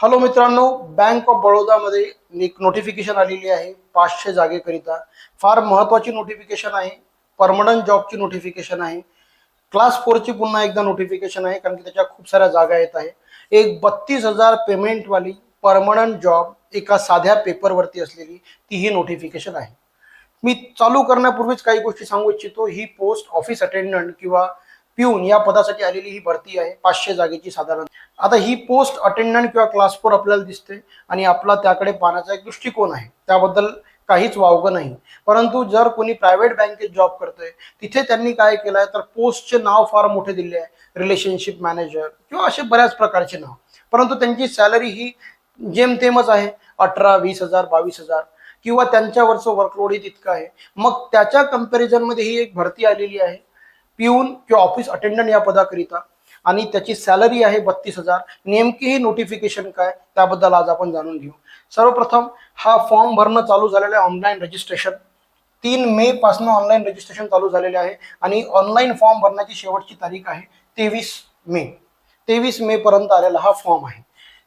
Hello मित्रांनो bank of बडोदामध्ये एक notification आलेली आहे पाचशे जागेकरिता. फार महत्वाची नोटिफिकेशन आहे परमनंट जॉबची नोटिफिकेशन आहे. क्लास फोरची पुन्हा एकदा नोटिफिकेशन आहे कारण की त्याच्या खूप साऱ्या जागा येत आहे. एक बत्तीस हजार पेमेंटवाली परमनंट जॉब एका साध्या पेपरवरती असलेली ती ही नोटिफिकेशन आहे. मी चालू करण्यापूर्वीच काही गोष्टी सांगू इच्छितो. ही पोस्ट ऑफिस अटेंडंट किंवा पिऊन या पदासाठी आलेली ही भरती आहे पाचशे जागेची साधारण. आता ही पोस्ट अटेंडंट किंवा क्लास फोर आपल्याला दिसते आणि आपला त्याकडे पाहण्याचा एक दृष्टिकोन आहे. त्याबद्दल काहीच वावगं नाही. परंतु जर कोणी प्रायव्हेट बँकेत जॉब करतोय तिथे त्यांनी काय केलं आहे तर पोस्टचे नाव फार मोठे दिले आहे. रिलेशनशिप मॅनेजर किंवा असे बऱ्याच प्रकारचे नाव. परंतु त्यांची सॅलरी ही जेमतेमच आहे अठरा वीस हजार बावीस हजार किंवा त्यांच्यावरचं वर्कलोडही तितकं आहे. मग त्याच्या कम्पॅरिझनमध्ये ही एक भरती आलेली आहे. पिऊन किंवा ऑफिस अटेंडंट या पदाकरिता. आणि त्याची सॅलरी आहे बत्तीस हजार. नेमकी ही नोटिफिकेशन काय? त्याबद्दल आज आपण जाणून घेऊ. सर्वप्रथम हा फॉर्म भरणं चालू झालेलं आहे ऑनलाईन रजिस्ट्रेशन तीन मे पासून ऑनलाईन रजिस्ट्रेशन चालू झालेले आहे. आणि ऑनलाईन फॉर्म भरण्याची शेवटची तारीख आहे तेवीस मे. तेवीस मे पर्यंत आलेला हा फॉर्म आहे.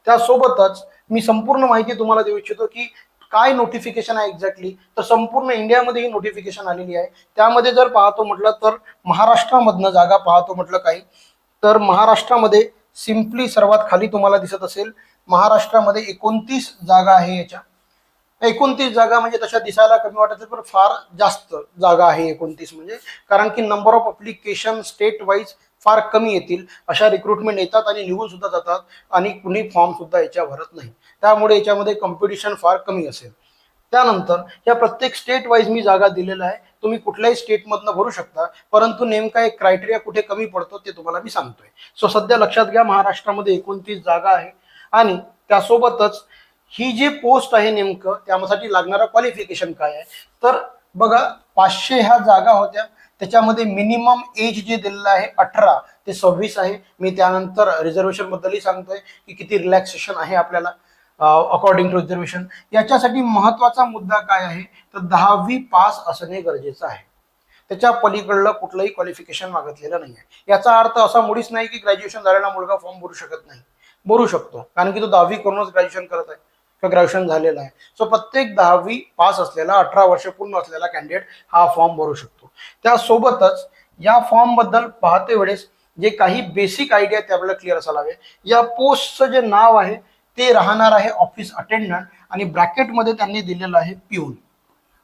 त्यासोबतच मी संपूर्ण माहिती तुम्हाला देऊ इच्छितो की काय नोटिफिकेशन आहे एक्झॅक्टली तर संपूर्ण इंडियामध्ये ही नोटिफिकेशन आलेली आहे. त्यामध्ये जर पाहतो म्हटलं तर महाराष्ट्रामधनं जागा पाहतो म्हटलं काही तर महाराष्ट्रामध्ये सिम्पली सर्वात खाली तुम्हाला दिसत असेल महाराष्ट्रामध्ये एकोणतीस जागा आहे याच्या. एकोणतीस जागा म्हणजे तशा दिसायला कमी वाटत पण फार जास्त जागा आहे एकोणतीस म्हणजे. कारण की number of application state wise फार कमी येतील. अशा रिक्रुटमेंट येतात आणि निघून सुद्धा जातात आणि कुणी फॉर्म सुद्धा याच्या भरत नाही. त्यामुळे याच्यामध्ये कॉम्पिटिशन फार कमी असेल. त्यानंतर या प्रत्येक स्टेट वाईज मी जागा दिलेला आहे. तुम्ही कुठल्याही स्टेटमधनं भरू शकता. परंतु नेमका एक क्रायटेरिया कुठे कमी पडतो ते तुम्हाला मी सांगतोय. सो सध्या लक्षात घ्या महाराष्ट्रामध्ये एकोणतीस जागा आहे. आणि त्यासोबतच ही जी पोस्ट आहे नेमकं त्यासाठी लागणारं क्वालिफिकेशन काय आहे? तर बघा पाचशे ह्या जागा होत्या. त्याच्यामध्ये मिनिमम एज जे दिलेलं आहे अठरा ते सव्वीस आहे. मी त्यानंतर रिझर्वेशन बद्दलही सांगतोय की किती रिलॅक्सेशन आहे आपल्याला अकॉर्डिंग टू रिझर्वेशन याच्यासाठी महत्त्वाचा मुद्दा काय आहे? तर दहावी पास असणे गरजेचं आहे. त्याच्या पलीकडलं कुठलंही क्वालिफिकेशन मागितलेलं नाही आहे याचा अर्थ असा मुळीच नाही की ग्रॅज्युएशन झालेला मुलगा फॉर्म भरू शकत नाही. भरू शकतो. कारण की तो दहावी करूनच ग्रॅज्युएशन करत आहे. किंवा ग्रॅज्युएशन झालेलं आहे. सो प्रत्येक दहावी पास असलेला अठरा वर्ष पूर्ण असलेला कॅन्डिडेट हा फॉर्म भरू शकतो. त्यासोबतच या फॉर्मबद्दल पाहते वेळेस जे काही बेसिक आयडिया ते आपल्याला क्लिअर असायला हवे. या पोस्टचं जे नाव आहे ते राहणार आहे ऑफिस अटेंडंट आणि ब्रॅकेटमध्ये त्यांनी दिलेलं आहे पिऊन.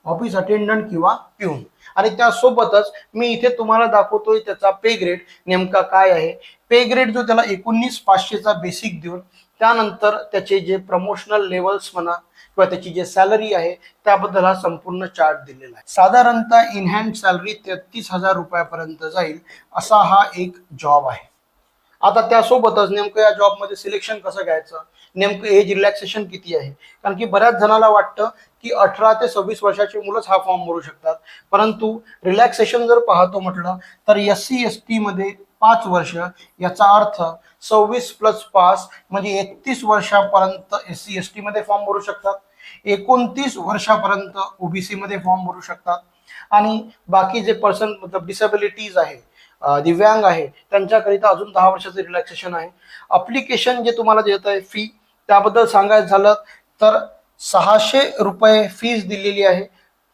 ऑफिस अटेंडंट किंवा पिऊन. आणि त्यासोबतच मी इथे तुम्हाला दाखवतोय त्याचा पे ग्रेड नेमका काय आहे. पे ग्रेड जो त्याला एकोणीस पाचशेचा बेसिक देऊन त्यानंतर त्याचे जे प्रमोशनल लेवल्स म्हणा किंवा त्याची जे सॅलरी आहे त्याबद्दल हा संपूर्ण चार्ट दिलेला आहे. साधारणतः इन हँड सॅलरी तेहतीस हजार रुपयापर्यंत जाईल असा हा एक जॉब आहे. आता त्यासोबतच नेमकं या जॉबमध्ये सिलेक्शन कसं घ्यायचं? नेमकं एज रिलॅक्सेशन किती आहे? कारण की बऱ्याच जणाला वाटतं की अठरा ते सव्वीस वर्षाची मुलंच हा फॉर्म भरू शकतात. परंतु रिलॅक्सेशन जर पाहतो म्हटलं तर एस सी एस टीमध्ये पाच वर्ष याचा अर्थ सव्वीस प्लस पाच म्हणजे एकतीस वर्षापर्यंत एस सी एस टीमध्ये फॉर्म भरू शकतात. एकोणतीस वर्षापर्यंत ओबीसी मध्ये फॉर्म भरू शकतात. आणि बाकी जे पर्सन मतलब डिसेबिलिटीज आहे दिव्यांग आहे त्यांच्याकरिता अजून दहा वर्षाचं रिलॅक्सेशन आहे. अप्लिकेशन जे तुम्हाला देत आहे फी त्याबद्दल सांगायचं झालं तर सहाशे रुपये फीज दिलेली आहे.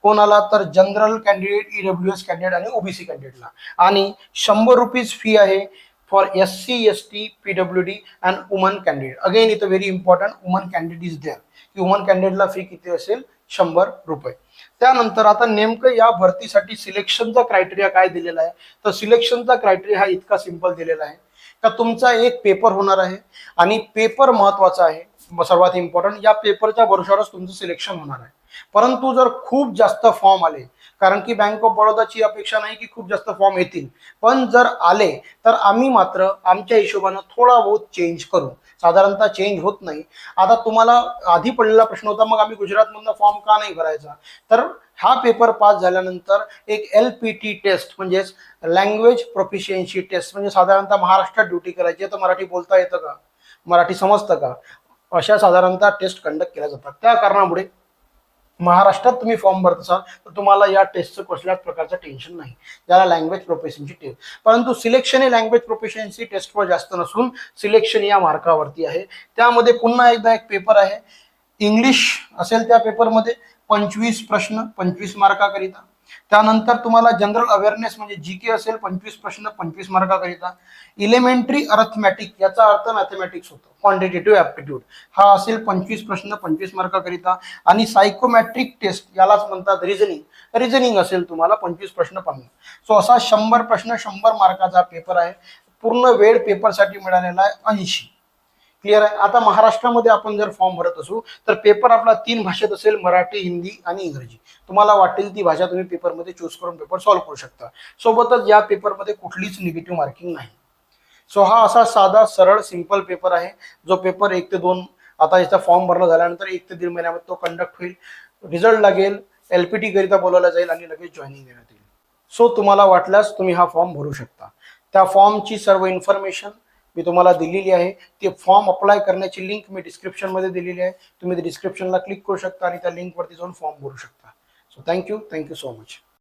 कोणाला तर general candidate E W S candidate आणि ओबीसी कॅन्डिडेटला. आणि शंभर रुपीज फी आहे for S C S T P W D and woman candidate again इथं very important woman candidate is there की वुमन कॅन्डिडेटला फी किती असेल? शंभर रुपये. त्यानंतर आता नेमकं या भरतीसाठी सिलेक्शनचा क्रायटेरिया काय दिलेला आहे? तर सिलेक्शनचा क्रायटेरिया हा इतका सिंपल दिलेला आहे. का तुमचा एक पेपर होणार आहे आणि पेपर महत्त्वाचा आहे. सर्वात इम्पॉर्टंट या पेपरच्या भरोशावरच तुमचं सिलेक्शन होणार आहे. परंतु जर खूप जास्त फॉर्म आले कारण की बँक ऑफ बडोदाची अपेक्षा नाही की खूप जास्त फॉर्म येतील. पण जर आले तर आम्ही मात्र आमच्या हिशोबानं थोडा बहुत चेंज करू. साधारणतः चेंज होत नाही. आता तुम्हाला आधी पडलेला प्रश्न होता मग आम्ही गुजरातमधनं फॉर्म का नाही भरायचा? तर हा पेपर पास झाल्यानंतर एक एल पी टी टेस्ट म्हणजेच लँग्वेज प्रोफिशियन्सी टेस्ट म्हणजे साधारणतः महाराष्ट्रात ड्युटी करायची. तर मराठी बोलता येतं का? मराठी समजतं का? अशा साधारणतः टेस्ट कंडक्ट केल्या जातात. त्या कारणामुळे महाराष्ट्रात तुम्ही फॉर्म भरत असाल तर तुम्हाला या टेस्टचं कसल्याच प्रकारचं टेन्शन नाही. ज्याला लँग्वेज प्रोफेशनची टेस्ट परंतु सिलेक्शन हे लँग्वेज प्रोफेशनची टेस्टवर जास्त नसून सिलेक्शन या मार्कावरती आहे. त्यामध्ये पुन्हा एकदा एक पेपर आहे. इंग्लिश असेल त्या पेपरमध्ये पंचवीस प्रश्न पंचवीस मार्काकरिता. त्यानंतर तुम्हाला जनरल अवेअरनेस म्हणजे जी के असेल पंचवीस प्रश्न पंचवीस मार्काकरिता इलेमेंटरी अर्थमॅटिक याचा अर्थ मॅथमॅटिक्स होतो. क्वांटिटेटिव्ह ॲप्टिट्यूड हा असेल पंचवीस प्रश्न पंचवीस मार्काकरिता आणि सायकोमॅट्रिक टेस्ट यालाच म्हणतात रिझनिंग रिझनिंग असेल तुम्हाला पंचवीस प्रश्न पन्नास सो असा शंभर प्रश्न शंभर मार्काचा पेपर आहे. पूर्ण वेळ पेपरसाठी मिळालेला आहे ऐंशी. क्लिअर आहे. आता महाराष्ट्रामध्ये आपण जर फॉर्म भरत असू तर पेपर आपला तीन भाषेत असेल मराठी हिंदी आणि इंग्रजी. तुम्हाला वाटेल ती भाषा तुम्ही पेपरमध्ये चूज करून पेपर सॉल्व्ह करू शकता. सोबतच या पेपरमध्ये कुठलीच निगेटिव्ह मार्किंग नाही. सो हा असा साधा सरळ सिंपल पेपर आहे. जो पेपर एक ते दोन आता याचा फॉर्म भरणं झाल्यानंतर एक ते दीड महिन्यामध्ये तो कंडक्ट होईल. रिझल्ट लागेल. एल पी टी करिता बोलावला जाईल आणि लगेच जॉईनिंग देण्यात येईल. सो तुम्हाला वाटल्यास तुम्ही हा फॉर्म भरू शकता. त्या फॉर्मची सर्व इन्फॉर्मेशन मी तुम्हाला दिलेली आहे. ते फॉर्म अप्लाय करण्याची लिंक मी डिस्क्रिप्शनमध्ये दिलेली आहे. तुम्ही डिस्क्रिप्शनला क्लिक करू शकता आणि त्या लिंकवरती जाऊन फॉर्म भरू शकता. So thank you thank you so much